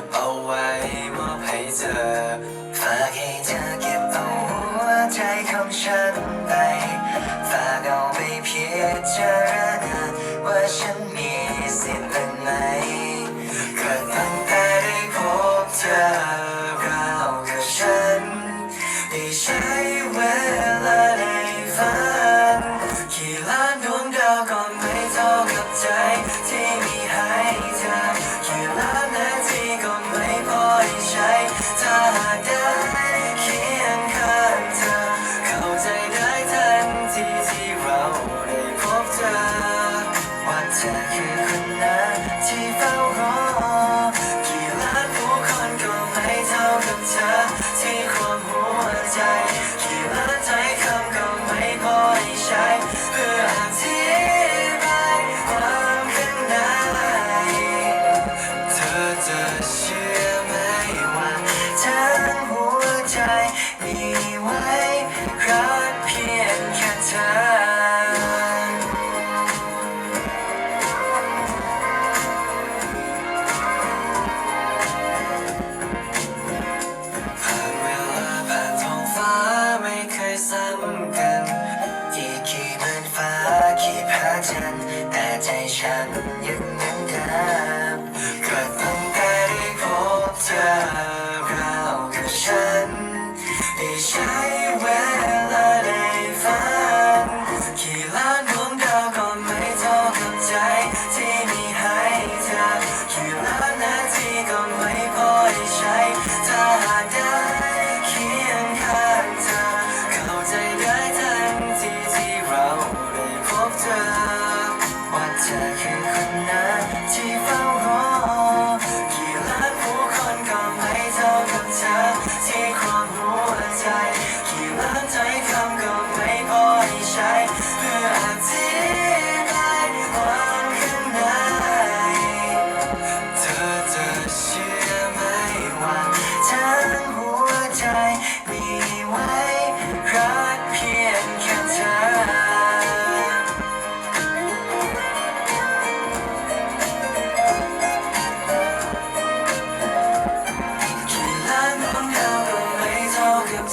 ก็บเอาไว้มอบให้เธอ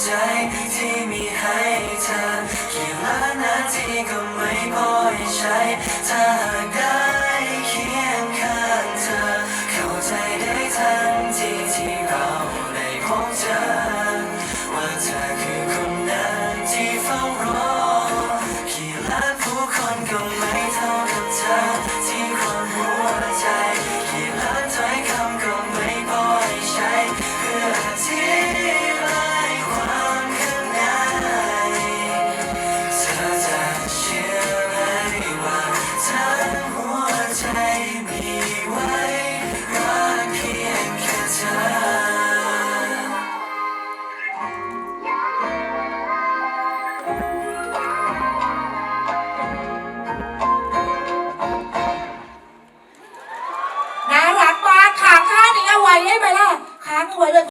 ใจที่มีให้เธอกี่ล้านนาทีก็ไม่พอให้ใช้ถ้าหากได้ Bye.